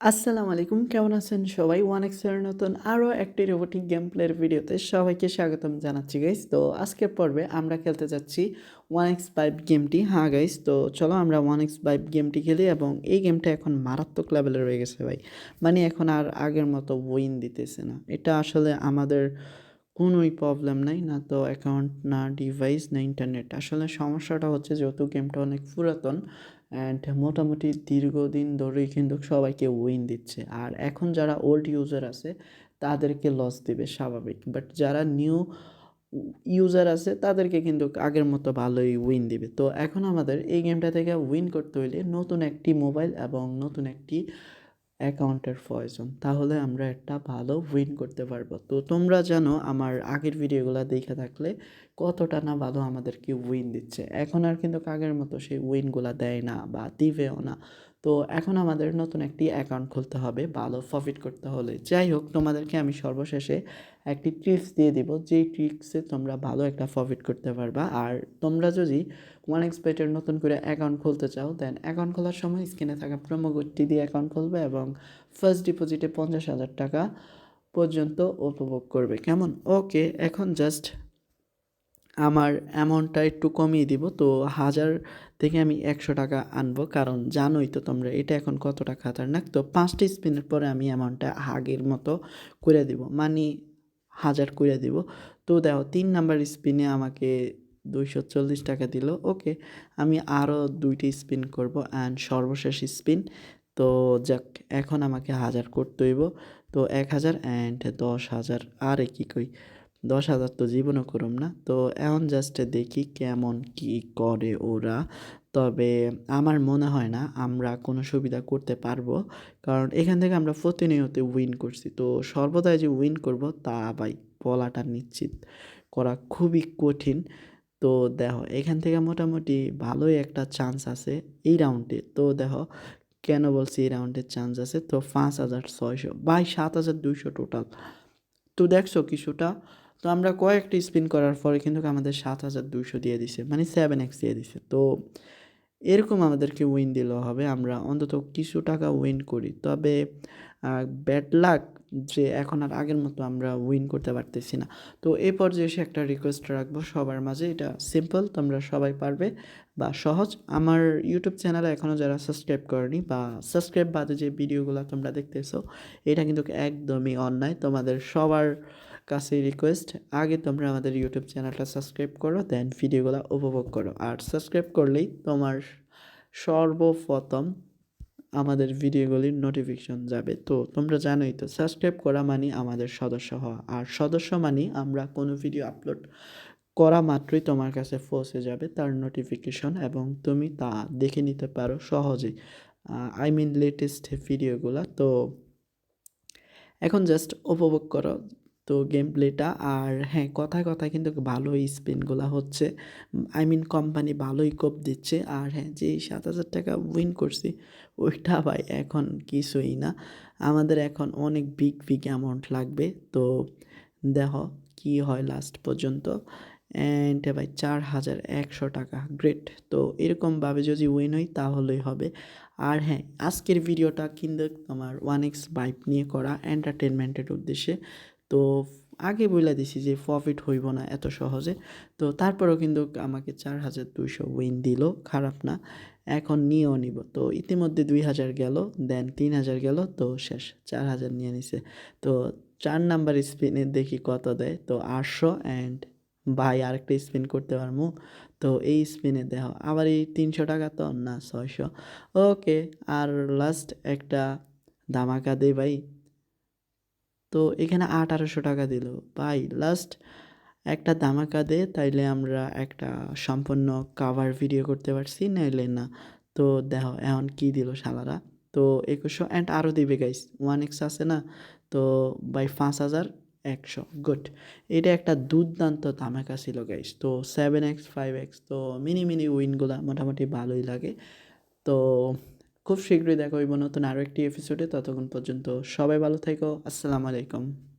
আসসালামু আলাইকুম, কেমন আছেন সবাই? ওয়ান এক্সের নতুন আরও একটি রোবোটিক গেম প্লের ভিডিওতে সবাইকে স্বাগতম জানাচ্ছি গাইস তো আজকের পর্বে আমরা খেলতে যাচ্ছি ওয়ান এক্স ফাইভ গেমটি হ্যাঁ গাইস তো চলো আমরা ওয়ান এক্স ফাইভ গেমটি খেলি এবং এই গেমটা এখন মারাত্মক লেভেলে রয়ে গেছে ভাই। মানে এখন আর আগের মতো উইন দিতেছে না। এটা আসলে আমাদের কোনোই প্রবলেম নাই, না তো অ্যাকাউন্ট না ডিভাইস না ইন্টারনেট আসলে সমস্যাটা হচ্ছে যেহেতু গেমটা অনেক পুরাতন অ্যান্ড মোটামুটি দীর্ঘদিন ধরেই কিন্তু সবাইকে উইন দিচ্ছে। আর এখন যারা ওল্ড ইউজার আছে, তাদেরকে লস দিবে স্বাভাবিক। বাট যারা নিউ ইউজার আছে, তাদেরকে কিন্তু আগের মতো ভালোই উইন দিবে। তো এখন আমাদের এই গেমটা থেকে উইন করতে হইলে নতুন একটি মোবাইল এবং নতুন একটি অ্যাকাউন্টের প্রয়োজন। তাহলে আমরা একটা ভালো উইন করতে পারব। তো তোমরা জানো, আমার আগের ভিডিওগুলো দেখে থাকলে কতটা না ভালো আমাদেরকে উইন দিচ্ছে। এখন আর কিন্তু আগের মতো সেই উইনগুলো দেয় না বা দিবেও না। তো এখন আমাদের নতুন একটি অ্যাকাউন্ট খুলতে হবে, ভালো প্রফিট করতে হলে। যাই হোক, তোমাদেরকে আমি সর্বশেষে একটি ট্রিক্স দিয়ে দিব, যেই ট্রিক্সে তোমরা ভালো একটা প্রফিট করতে পারবা। আর তোমরা যদি ওয়ান এক্সপেটের নতুন করে অ্যাকাউন্ট খুলতে চাও দেন অ্যাকাউন্ট খোলার সময় স্ক্রিনে থাকা প্রোমো কোডটি দিয়ে অ্যাকাউন্ট খুলবে এবং ফার্স্ট ডিপোজিটে পঞ্চাশ হাজার টাকা পর্যন্ত উপভোগ করবে। কেমন? ওকে এখন জাস্ট আমার অ্যামাউন্টটা একটু কমিয়ে দিব, তো হাজার থেকে আমি একশো টাকা আনব। কারণ জানোই তো তোমরা, এটা এখন কতটা খাতারনাক? তো পাঁচটি স্পিনের পরে আমি অ্যামাউন্টটা আগের মতো করে দিব মানে হাজার করে দিব। তো দেখো, তিন নাম্বার স্পিনে আমাকে দুইশো চল্লিশ টাকা দিল ওকে আমি আরও দুইটি স্পিন করব অ্যান্ড সর্বশেষ স্পিন তো যাক, এখন আমাকে হাজার করতে হইব তো এক হাজার অ্যান্ড দশ হাজার, আর কি কই। দশ হাজার তো জীবনও করুম না। তো এখন জাস্ট দেখি কেমন কি করে ওরা। তবে আমার মনে হয় না আমরা কোনো সুবিধা করতে পারব। কারণ এখান থেকে আমরা প্রতিনিয়ত উইন করছি। তো সর্বদাই যে উইন করব তা ভাই বলাটা নিশ্চিত করা খুবই কঠিন। তো দেখো, এখান থেকে মোটামুটি ভালোই একটা চান্স আছে এই রাউন্ডে তো দেখো, কেন বলছি এই রাউন্ডের চান্স আছে? তো পাঁচ হাজার ছয়শো, বাই সাত হাজার দুইশো টোটাল তো দেখছ কিছুটা তো আমরা কয়েকটি স্পিন করার পরে কিন্তু আমাদের সাত হাজার দুইশো দিয়ে দিছে মানে সেভেন এক্স দিয়ে দিছে। তো এরকম আমাদেরকে উইন দিলেও হবে, আমরা অন্তত কিছু টাকা উইন করি। তবে ব্যাড লাক যে এখন আর আগের মতো আমরা উইন করতে পারতেছি না। তো এই পর্যায়ে এসে একটা রিকোয়েস্ট রাখব সবার মাঝে, এটা সিম্পল তোমরা সবাই পারবে বা সহজ। আমার ইউটিউব চ্যানেলে এখনও যারা সাবস্ক্রাইব করেনি বা সাবস্ক্রাইব বাদে যে ভিডিওগুলো তোমরা দেখতেছো, এটা কিন্তু একদমই অন্যায়। তোমাদের সবার কাছে রিকোয়েস্ট আগে তোমরা আমাদের ইউটিউব চ্যানেলটা সাবস্ক্রাইব করো দেন ভিডিওগুলো উপভোগ করো। আর সাবস্ক্রাইব করলেই তোমার সর্বপ্রথম আমাদের ভিডিওগুলির নোটিফিকেশন যাবে। তো তোমরা জানোই তো সাবস্ক্রাইব করা মানে আমাদের সদস্য হওয়া। আর সদস্য মানে আমরা কোনো ভিডিও আপলোড করা মাত্রই তোমার কাছে পৌঁছে যাবে তার নোটিফিকেশন এবং তুমি তা দেখে নিতে পারো সহজেই। আই মিন লেটেস্ট ভিডিওগুলো তো এখন জাস্ট উপভোগ করো। তো গেম প্লেটা আর হ্যাঁ কথায় কথায় কিন্তু ভালোই স্পিনগুলো হচ্ছে। আই মিন কোম্পানি ভালোই কোপ দিচ্ছে আর হ্যাঁ যে সাত হাজার টাকা উইন করছি, ওইটা ভাই এখন কিছুই না। আমাদের এখন অনেক বিগ বিগ অ্যামাউন্ট লাগবে। তো দেখো কি হয় লাস্ট পর্যন্ত। অ্যান্ড ভাই চার হাজার একশো টাকা গ্রেট তো এরকমভাবে যদি উইন হয় তাহলেই হবে। আর হ্যাঁ আজকের ভিডিওটা কিন্তু আমার ওয়ান এক্স বাইক নিয়ে করা এন্টারটেনমেন্টের উদ্দেশ্যে। তো আগে বলে দিছি যে প্রফিট হইব না এত সহজে। তো তারপরেও কিন্তু আমাকে চার হাজার দুইশো উইন দিল, খারাপ না। এখন নিয়েও নিব। তো ইতিমধ্যে দুই হাজার গেল দেন তিন হাজার গেল, তো শেষ, চার হাজার নিয়ে নিছে। তো চার নাম্বার স্পিনে দেখি কত দেয়? তো আটশো অ্যান্ড ভাই আরেকটা স্পিন করতে পারব তো এই স্পিনে দেখো, আবার এই তিনশো টাকা তো? না, ছয়শো। ওকে আর লাস্ট একটা ধামাকা দেই ভাই। তো এখানে আঠারোশো টাকা দিল। ভাই লাস্ট একটা ধামাকা দে, তাইলে আমরা একটা সম্পূর্ণ কাভার ভিডিও করতে পারছি, নাইলে না। তো দেখো, এখন কি দিল শালারা? তো একুশশো অ্যান্ড আরও দিবে গাইস ওয়ান এক্স আছে না? তো বাই পাঁচ হাজার একশো। গুড এটা একটা দুর্দান্ত ধামাকা ছিল গাইস তো সেভেন এক্স ফাইভ এক্স তো মিনি মিনি উইনগুলো মোটামুটি ভালোই লাগে। তো খুব শীঘ্রই দেখা হইব নতুন আরও একটি এপিসোডে ততক্ষণ পর্যন্ত সবাই ভালো থেকো। আসসালামু আলাইকুম।